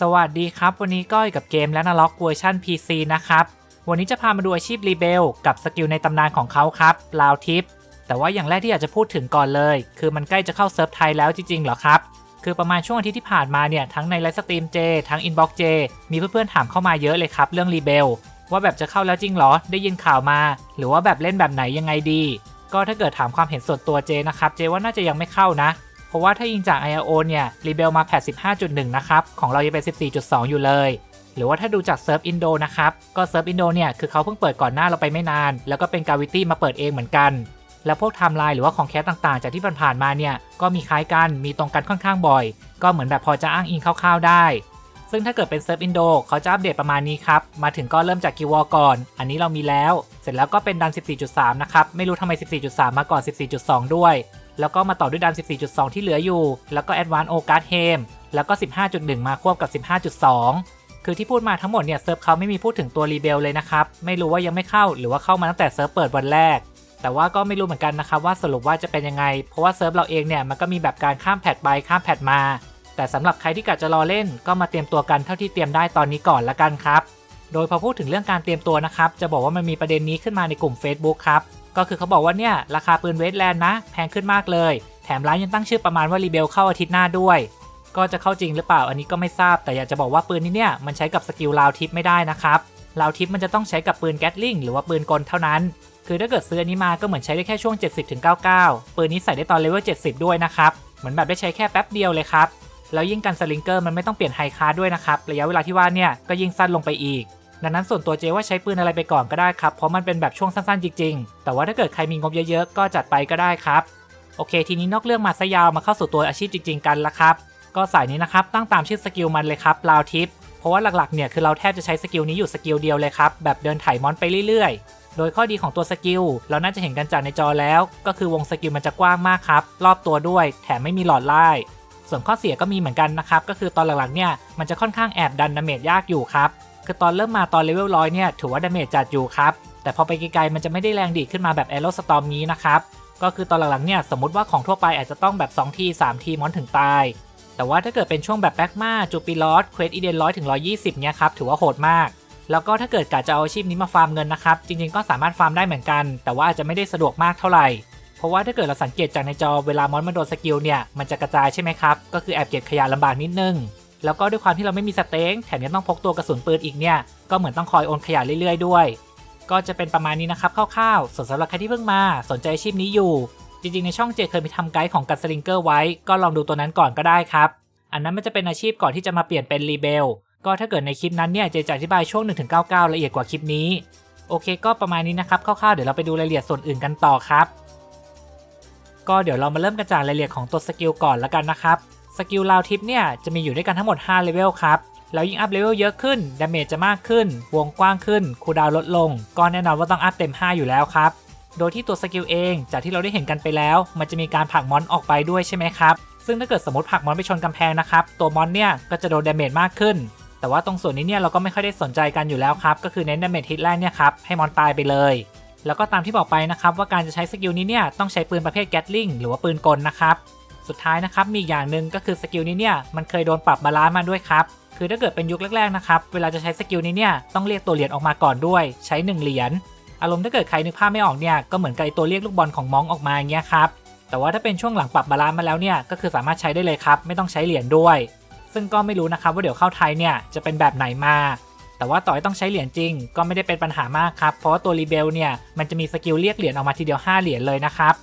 สวัสดีครับ วันนี้ก็อยู่กับเกมและนาล็อกเวอร์ชัน PC นะครับ วันนี้จะพามาดูอาชีพรีเบลกับสกิลในตำนานของเขาครับลาวทิป แต่ว่าอย่างแรกที่อยากจะพูดถึงก่อนเลย คือมันใกล้จะเข้าเซิร์ฟไทยแล้วจริงๆเหรอครับ คือประมาณช่วงอาทิตย์ที่ผ่านมาเนี่ยทั้งในไลฟ์สตรีมเจทั้งอินบ็อกเจมีเพื่อนๆถามเข้ามาเยอะเลยครับเรื่องรีเบลว่าแบบจะเข้าแล้วจริงเหรอได้ยินข่าวมา หรือว่าแบบเล่นแบบไหนยังไงดี ก็ถ้าเกิดถามความเห็นส่วนตัวเจนะครับเจว่าน่าจะยังไม่เข้านะ เพราะว่าถ้ายิงจาก IRO เนี่ยรีเบลมาแพท15.1 นะครับ ของเรายังเป็น 14.2 อยู่เลย หรือว่าถ้าดูจากเซิร์ฟอินโดนะครับ ก็เซิร์ฟอินโดเนี่ยคือเขาเพิ่งเปิดก่อนหน้าเราไปไม่นาน แล้วก็เป็นกาวิตี้มาเปิดเองเหมือนกัน แล้วพวกไทม์ไลน์หรือว่าของแคสต่างๆ จากที่ผ่านๆมาเนี่ยก็มีคล้ายกันมีตรงกันค่อนข้างบ่อย ก็เหมือนแบบพอจะอ้างอิงคร่าวๆได้ซึ่งถ้าเกิดเป็นเซิร์ฟอินโดเขาจะอัปเดตประมาณนี้ครับ มาถึงก็เริ่มจากกิวอก่อน อันนี้เรามีแล้ว เสร็จแล้วก็เป็นดัน 14.3 นะครับ ไม่รู้ทำไม 14.3 มาก่อน 14.2 ด้วย แล้วก็มาต่อด้วยดัน 14.2 ที่เหลืออยู่ แล้วก็ Advanced o g a r d h a m แล้วก็ 15.1 มาควบกับ 15.2 คือที่พูดมาทั้งหมดเนี่ยเซิร์ฟเขาไม่มีพูดถึงตัวรีเบลเลยนะครับ ไม่รู้ว่ายังไม่เข้าหรือว่าเข้ามาตั้งแต่เซิร์ฟเปิดวันแรก แต่ว่าก็ไม่รู้เหมือนกันนะครับว่าสรุปว่าจะเป็นยังไง เพราะว่าเซิร์ฟเราเองเนี่ยมันก็มีแบบการข้ามแพทไปข้ามแพทมา แต่สำหรับใครที่กะจะรอเล่นก็มาเตรียมตัวกันเท่าที่เตรียมได้ตอนนี้ก่อนละกันครับ โดยพอพูดถึงเรื่องการเตรียมตัวนะครับจะบอกว่ามันมีประเด็นนี้ขึ้นมาในกลุ่ม Facebook ครับ ก็คือเขาบอกว่าเนี่ยราคาปืนเวทแลนด์นะ แพงขึ้นมากเลย แถมร้านยังตั้งชื่อประมาณว่ารีเบลเข้าอาทิตย์หน้าด้วย ก็จะเข้าจริงหรือเปล่าอันนี้ก็ไม่ทราบ แต่อยากจะบอกว่าปืนนี้เนี่ยมันใช้กับสกิลลาวทิปไม่ได้นะครับลาวทิปมันจะต้องใช้กับปืนแก๊ตลิงหรือว่าปืนกลเท่านั้น คือถ้าเกิดซื้ออันนี้มาก็เหมือนใช้ได้แค่ช่วง 70-99 ปืนนี้ใส่ได้ตอนเลเวล 70 ด้วยนะครับเหมือนแบบได้ใช้แค่แป๊บเดียวเลยครับแล้วยิ่งกันสลิงเกอร์มันไม่ต้องเปลี่ยนไฮคาร์ด้วยนะครับระยะเวลาที่ว่าเนี่ยก็ยิ่งสั้นลงไปอีก ดังนั้นส่วนตัวเจว่าใช้ปืนอะไรไปก่อนก็ได้ครับ เพราะมันเป็นแบบช่วงสั้นๆจริงๆ แต่ว่าถ้าเกิดใครมีงบเยอะๆ ก็จัดไปก็ได้ครับ โอเค ทีนี้นอกเรื่องมาซะยาวมาเข้าสู่ตัวอาชีพจริง ๆ กันละครับ ก็สายนี้นะครับตั้งตามชื่อสกิลมันเลยครับลาวทิป เพราะว่าหลักๆเนี่ยคือเราแทบจะใช้สกิลนี้อยู่สกิลเดียวเลยครับ แบบเดินไถมอนไปเรื่อยๆ โดยข้อดีของตัวสกิลเราน่าจะเห็นกันจากในจอแล้ว ก็คือวงสกิลมันจะกว้างมากครับ รอบตัวด้วย แถมไม่มีหลอดไล่ส่วนข้อเสียก็มีเหมือนกันนะครับ ก็คือตอนหลังๆเนี่ยมันจะค่อนข้างแอบดันดาเมจยากอยู่ครับ คือตอนเริ่มมาตอนเลเวลร้อยเนี่ยถือว่าดาเมจจัดอยู่ครับ แต่พอไปไกลๆมันจะไม่ได้แรงดีขึ้นมาแบบแอโรสตอมนี้นะครับ ก็คือตอนหลังๆเนี่ยสมมติว่าของทั่วไปอาจจะต้องแบบ 2 ที 3 ทีมอนถึงตาย แต่ว่าถ้าเกิดเป็นช่วงแบบแบ็กมาจูปิลอสเควสอีเดนร้อยถึงร้อยยี่สิบเนี่ยครับถือว่าโหดมาก แล้วก็ถ้าเกิดกะจะเอาอาชีพนี้มาฟาร์มเงินนะครับจริงๆก็สามารถฟาร์มได้เหมือนกัน แต่ว่าอาจจะไม่ได้สะดวกมากเท่าไหร่เพราะว่าถ้าเกิดเราสังเกตจากในจอเวลามอนมาโดนสกิลเนี่ยมันจะกระจายใช่ไหมครับก็คือแอบเก็บขยะลำบากนิดนึง แล้วก็ด้วยความที่เราไม่มีสเต็งแถมยังต้องพกตัวกระสุนปืนอีกเนี่ย ก็เหมือนต้องคอยโอนขยะเรื่อยๆด้วย ก็จะเป็นประมาณนี้นะครับคร่าวๆส่วนสำหรับใครที่เพิ่งมาสนใจอาชีพนี้อยู่ จริงๆในช่องเจเคยมีทำไกด์ของกัสลิงเกอร์ไว้ ก็ลองดูตัวนั้นก่อนก็ได้ครับ อันนั้นมันจะเป็นอาชีพก่อนที่จะมาเปลี่ยนเป็นรีเบล ก็ถ้าเกิดในคลิปนั้นเนี่ยเจจะอธิบายช่วง 1-99 ละเอียดกว่าคลิปนี้ โอเค ก็ประมาณนี้นะครับคร่าวๆเดี๋ยวเราไปดูรายละเอียดส่วนอื่นกันต่อครับ ก็เดี๋ยวเรามาเริ่มกันจากรายละเอียดของตัวสกิลก่อนละกันนะครับ สกิลลาวทิปเนี่ยจะมีอยู่ด้วยกันทั้งหมด 5 เลเวลครับ แล้วยิ่งอัพเลเวลเยอะขึ้นดาเมจจะมากขึ้น วงกว้างขึ้น คูดาวลดลง ก็แน่นอนว่าต้องอัพเต็ม 5 อยู่แล้วครับ โดยที่ตัวสกิลเอง จากที่เราได้เห็นกันไปแล้ว มันจะมีการผลักมอนออกไปด้วยใช่ไหมครับ ซึ่งถ้าเกิดสมมติผลักมอนไปชนกำแพงนะครับ ตัวมอนเนี่ยก็จะโดนดาเมจมากขึ้น แต่ว่าตรงส่วนนี้เนี่ยเราก็ไม่ค่อยได้สนใจกันอยู่แล้วครับ ก็คือเน้นดาเมจฮิตแรกเนี่ยครับให้มอนตายไปเลยแล้วก็ตามที่บอกไปนะครับว่าการจะใช้สกิลนี้เนี่ยต้องใช้ปืนประเภทแกตลิงหรือว่าปืนกลนะครับ สุดท้ายนะครับมีอย่างหนึ่งก็คือสกิลนี้เนี่ยมันเคยโดนปรับบาลานซ์มาด้วยครับคือถ้าเกิดเป็นยุคแรกๆนะครับเวลาจะใช้สกิลนี้เนี่ยต้องเรียกตัวเหรียญออกมาก่อนด้วย ใช้ 1 เหรียญอารมณ์ถ้าเกิดใครนึกภาพไม่ออกเนี่ยก็เหมือนกับไอตัวเรียกลูกบอลของมองออกมาอย่างเงี้ยครับแต่ว่าถ้าเป็นช่วงหลังปรับบาลานซ์มาแล้วเนี่ยก็คือสามารถใช้ได้เลยครับไม่ต้องใช้เหรียญด้วย ซึ่งก็ไม่รู้นะครับว่าเดี๋ยวเข้าไทยเนี่ยจะเป็นแบบไหนมา แต่ว่าต่อให้ต้องใช้เหรียญจริง ก็ไม่ได้เป็นปัญหามากครับเพราะตัวรีเบลเนี่ยมันจะมีสกิลเรียกเหรียญออกมาทีเดียว5เหรียญเลยนะครับ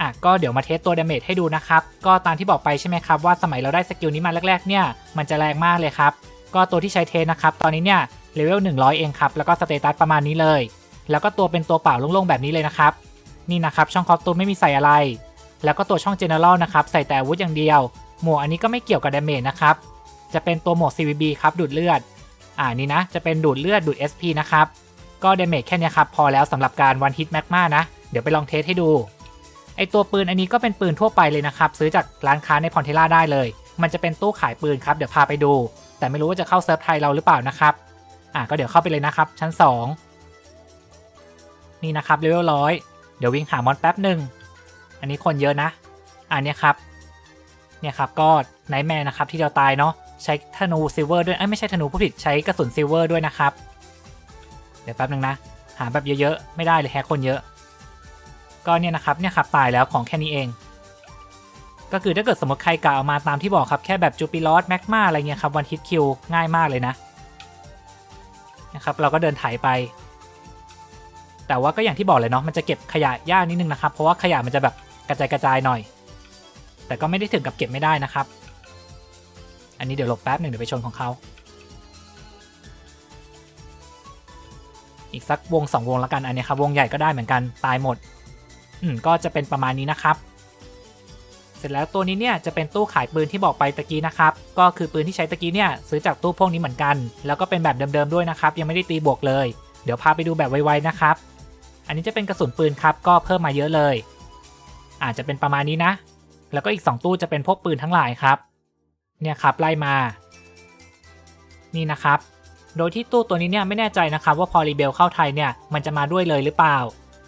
อะก็เดี๋ยวมาเทสตัวดาเมจให้ดูนะครับ ก็ตามที่บอกไปใช่ไหมครับว่าสมัยเราได้สกิลนี้มาแรกๆเนี่ยมันจะแรงมากเลยครับ ก็ตัวที่ใช้เทสนะครับ ตอนนี้เนี่ยเลเวล100 เองครับ แล้วก็สเตตัสประมาณนี้เลย แล้วก็ตัวเป็นตัวเปล่าโล่งๆแบบนี้เลยนะครับ นี่นะครับช่องคอสตูมไม่มีใส่อะไร แล้วก็ตัวช่อง General นะครับใส่แต่อาวุธอย่างเดียว หมวกอันนี้ก็ไม่เกี่ยวกับดาเมจนะครับ จะเป็นตัวหมวก CVB ครับดูดเลือด อ่านี่นะ จะเป็นดูดเลือดดูด SP นะครับ ก็ดาเมจแค่นี้ครับพอแล้วสำหรับการวันฮิตแมกมานะ เดี๋ยวไปลองเทสให้ดู ไอตัวปืนอันนี้ก็เป็นปืนทั่วไปเลยนะครับ ซื้อจากร้านค้าในพอนเทล่าได้เลย มันจะเป็นตู้ขายปืนครับ เดี๋ยวพาไปดู แต่ไม่รู้ว่าจะเข้าเซิร์ฟไทยเราหรือเปล่านะครับ อะก็เดี๋ยวเข้าไปเลยนะครับ ชั้น 2 นี่นะครับเลเวลร้อยเดี๋ยววิ่งหามอนแป๊บหนึ่ง อันนี้คนเยอะนะ อันนี้ครับ เนี่ยครับก็ไนแมนนะครับที่เราตายเนาะ ใช้ธนูซิลเวอร์ด้วยเอ้ไม่ใช่ธนูผู้ผิด ใช้กระสุนซิลเวอร์ด้วยนะครับ เดี๋ยวแป๊บหนึ่งนะ หาแบบเยอะๆ ไม่ได้เลยแฮกคนเยอะ ก็เนี่ยนะครับเนี่ยครับตายแล้วของแค่นี้เอง ก็คือถ้าเกิดสมมติใครกล่าวมาตามที่บอกครับแค่แบบจูปิลอสแมกมาอะไรเงี้ยครับวันฮิตคิวง่ายมากเลยนะนะครับเราก็เดินไถไป แต่ว่าก็อย่างที่บอกเลยเนาะมันจะเก็บขยะยากนิดนึงนะครับ เพราะว่าขยะมันจะแบบกระจายกระจายหน่อย แต่ก็ไม่ได้ถึงกับเก็บไม่ได้นะครับ อันนี้เดี๋ยวหลบแป๊บหนึ่งเดี๋ยวไปชนของเขาอีกสักวงสองวงแล้วกันอันนี้ครับวงใหญ่ก็ได้เหมือนกันตายหมด อืมก็จะเป็นประมาณนี้นะครับ เสร็จแล้วตัวนี้เนี่ยจะเป็นตู้ขายปืนที่บอกไปตะกี้นะครับ ก็คือปืนที่ใช้ตะกี้เนี่ยซื้อจากตู้พวกนี้เหมือนกัน แล้วก็เป็นแบบเดิมๆด้วยนะครับ ยังไม่ได้ตีบวกเลย เดี๋ยวพาไปดูแบบไวๆนะครับ อันนี้จะเป็นกระสุนปืนครับ ก็เพิ่มมาเยอะเลย อาจจะเป็นประมาณนี้นะ แล้วก็อีก 2 ตู้จะเป็นพวกปืนทั้งหลายครับ เนี่ยครับไล่มา นี่นะครับ โดยที่ตู้ตัวนี้เนี่ยไม่แน่ใจนะครับ ว่าพอรีเบลเข้าไทยเนี่ยมันจะมาด้วยเลยหรือเปล่า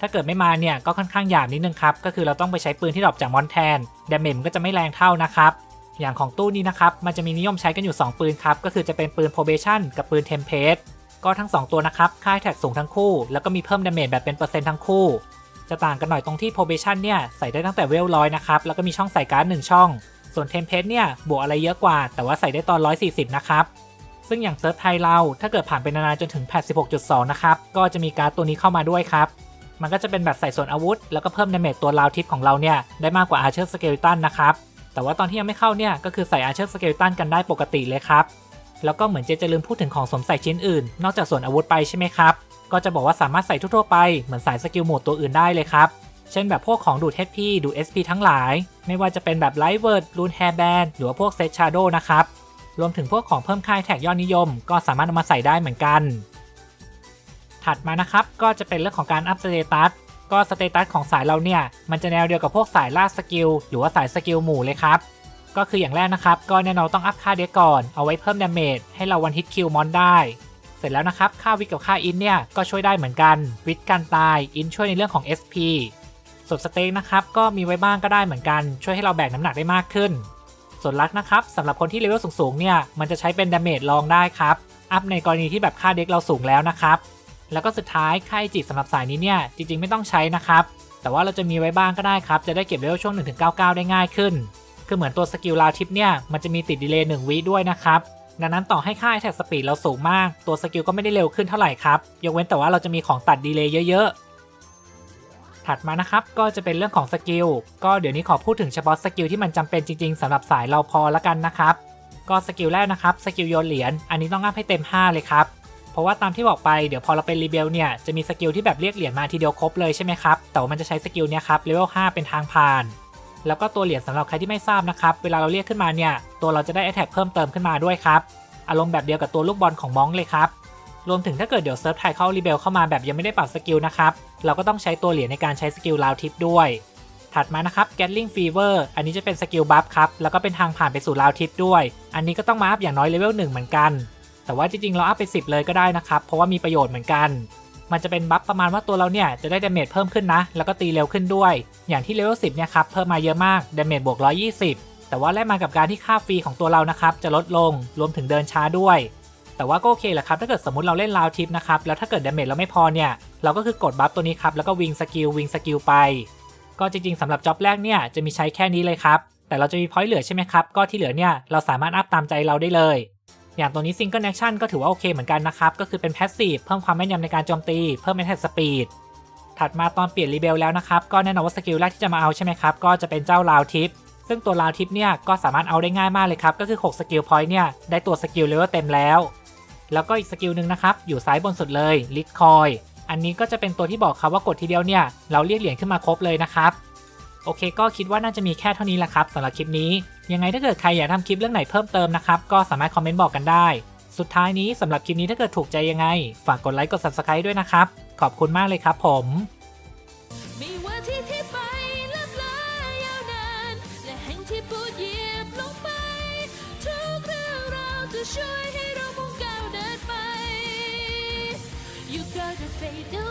ถ้าเกิดไม่มาเนี่ยก็ค่อนข้างหยาบนิดนึงครับ ก็คือเราต้องไปใช้ปืนที่ดรอปจากมอนแทนดาเมจมันก็จะไม่แรงเท่านะครับ อย่างของตู้นี้นะครับ มันจะมีนิยมใช้กันอยู่ 2 ปืนครับ ก็คือจะเป็นปืน probation กับปืน tempest ก็ทั้ง 2 ตัวนะครับ ค่ายแท็กสูงทั้งคู่ แล้วก็มีเพิ่มดาเมจแบบเป็นเปอร์เซ็นต์ทั้งคู่ จะต่างกันหน่อยตรงที่ probation เนี่ยใส่ได้ตั้งแต่เวลร้อยนะครับ แล้วก็มีช่องใส่การ์ดหนึ่งช่อง ส่วน tempest เนี่ยบวกอะไรเยอะกว่า แต่ว่าใส่ได้ตอน 140 นะครับซึ่งอย่างเซิร์ฟไทยเราถ้าเกิดผ่านไปนานๆจนถึง86.2 นะครับ ก็จะมีการ์ดตัวนี้เข้ามาด้วยครับ มันก็จะเป็นแบบใส่ส่วนอาวุธ แล้วก็เพิ่มดาเมจตัวราวทิปของเราเนี่ยได้มากกว่าอาร์เชอร์สเกลตันนะครับ แต่ว่าตอนที่ยังไม่เข้าเนี่ยก็คือใส่อาร์เชอร์สเกลตันกันได้ปกติเลยครับ แล้วก็เหมือนเจจะลืมพูดถึงของสวมใส่ชิ้นอื่น นอกจากส่วนอาวุธไปใช่ไหมครับ ก็จะบอกว่าสามารถใส่ทั่วๆไปเหมือนสายสกิลโหมดตัวอื่นได้เลยครับ เช่นแบบพวกของดูด HP ดูด SP ทั้งหลาย ไม่ว่าจะเป็นแบบไลท์เวิร์ดรูนแฮร์แบนหรือว่าพวกเซตชาร์โดนะครับ รวมถึงพวกของเพิ่มค่ายแท็กยอดนิยม ก็สามารถนำมาใส่ได้เหมือนกัน ถัดมานะครับ ก็จะเป็นเรื่องของการอัพสเตตัสก็สเตตัสของสายเราเนี่ย มันจะแนวเดียวกับพวกสายล่าสกิลหรือว่าสายสกิลหมู่เลยครับ ก็คืออย่างแรกนะครับ ก็แน่นอนต้องอัพค่าเดกก่อน เอาไว้เพิ่มดาเมจให้เราวันฮิตคิวมอนได้ เสร็จแล้วนะครับ ค่าวิกกับค่าอินเนี่ย ก็ช่วยได้เหมือนกัน วิทการตาย อินช่วยในเรื่องของ SP ส่วนสเต็กนะครับ ก็มีไว้บ้างก็ได้เหมือนกัน ช่วยให้เราแบกน้ำหนักได้มากขึ้น ส่วนลักนะครับสำหรับคนที่เลเวลสูงๆเนี่ย มันจะใช้เป็นดาเมจรองได้ครับ อัพในกรณีที่แบบค่าเด็กเราสูงแล้วนะครับ แล้วก็สุดท้ายค่าจิตสำหรับสายนี้เนี่ยจริงๆไม่ต้องใช้นะครับ แต่ว่าเราจะมีไว้บ้างก็ได้ครับ จะได้เก็บเลเวลช่วง 1-99 ได้ง่ายขึ้น คือเหมือนตัวสกิลลาวทิปเนี่ยมันจะมีติดดีเลย์1วิด้วยนะครับดังนั้นต่อให้ค่าแท็กสปีดเราสูงมาก ตัวสกิลก็ไม่ได้เร็วขึ้นเท่าไหร่ครับ ยกเว้นแต่ว่าเราจะมีของตัดดีเลย์เยอะๆ ถัดมานะครับ ก็จะเป็นเรื่องของสกิล ก็เดี๋ยวนี้ขอพูดถึงเฉพาะสกิลที่มันจำเป็นจริงๆสำหรับสายเราพอละกันนะครับ ก็สกิลแรกนะครับ สกิลโยนเหรียญ อันนี้ต้องอัพให้เต็ม 5 เลยครับ ราะว่าตามที่บอกไปเดี๋ยวพอเราเป็นรีเบลเนี่ยจะมีสกิลที่แบบเรียกเหรียญมาทีเดียวครบเลยใช่ไหมครับแต่ว่ามันจะใช้สกิลเนี่ยครับเลเวล5เป็นทางผ่าน แล้วก็ตัวเหรียญสำหรับใครที่ไม่ทราบนะครับเวลาเราเรียกขึ้นมาเนี่ยตัวเราจะได้ Attack เพิ่มเติมขึ้นมาด้วยครับอารมณ์แบบเดียวกับตัวลูกบอลของมองเลยครับรวมถึงถ้าเกิดเดี๋ยวเซิร์ฟไทยเข้ารีเบลเข้ามาแบบยังไม่ได้ปรับสกิลนะครับเราก็ต้องใช้ตัวเหรียญในการใช้สกิลลาวทิปด้วย ถัดมานะครับ Gatling Fever อันนี้จะเป็นสกิลบัฟครับแล้วก็เป็นทางผ่านไปสู่ลาวทิปด้วย อันนี้ก็ต้องมาอัพอย่างน้อยเลเวล1เหมือนกัน แต่ว่าจริงๆเราอัพไป 10 เลยก็ได้นะครับ เพราะว่ามีประโยชน์เหมือนกัน มันจะเป็นบัฟประมาณว่าตัวเราเนี่ยจะได้ดาเมจเพิ่มขึ้นนะ แล้วก็ตีเร็วขึ้นด้วย อย่างที่เลเวล10เนี่ยครับเพิ่มมาเยอะมากดาเมจบวก 120 แต่ว่าแลกมากับการที่ค่าฟรีของตัวเรานะครับจะลดลงรวมถึงเดินช้าด้วยแต่ว่าก็โอเคแหละครับ ถ้าเกิดสมมติเราเล่นลาวทิปนะครับ แล้วถ้าเกิดดาเมจเราไม่พอเนี่ย เราก็คือกดบัฟตัวนี้ครับ แล้วก็วิงสกิลวิงสกิลไป ก็จริงๆสำหรับจ็อบแรกเนี่ย จะมีใช้แค่นี้เลยครับ แต่เราจะมีพอยต์เหลือใช่ไหมครับ ก็ที่เหลือเนี่ย เราสามารถอัพตามใจเราได้เลย อย่างตัวนี้ซิงเกิลแอคชั่นก็ถือว่าโอเคเหมือนกันนะครับ ก็คือเป็นแพสซีฟเพิ่มความแม่นยำในการโจมตี เพิ่มแอทแทกสปีดถัดมาตอนเปลี่ยนรีเบลแล้วนะครับ ก็แน่นอนว่าสกิลแรกที่จะมาเอาใช่ไหมครับ ก็จะเป็นเจ้าลาวทิปซึ่งตัวลาวทิปเนี่ยก็สามารถเอาได้ง่ายมากเลยครับ ก็คือ 6 สกิลพอยต์เนี่ยได้ตัวสกิลเลเวลเต็มแล้ว แล้วก็อีกสกิลหนึ่งนะครับ อยู่ซ้ายบนสุดเลยลิทคอยอันนี้ก็จะเป็นตัวที่บอกครับว่ากดทีเดียวเนี่ยเราเรียกเหรียญขึ้นมาครบเลยนะครับ โอเค ก็คิดว่าน่าจะมีแค่เท่านี้แหละครับสำหรับคลิปนี้ ยังไงถ้าเกิดใครอยากทำคลิปเรื่องไหนเพิ่มเติมนะครับ ก็สามารถคอมเมนต์บอกกันได้ สุดท้ายนี้สำหรับคลิปนี้ถ้าเกิดถูกใจยังไง ฝากกดไลค์กด subscribe ด้วยนะครับ ขอบคุณมากเลยครับผม ไม่ว่าที่ที่ไปลับลายาวนาน และแห่งที่ปูดเหยียบลงไป ทุกเรื่องราวจะช่วยให้เรามุ่งก้าวเดินไป You gotta fade away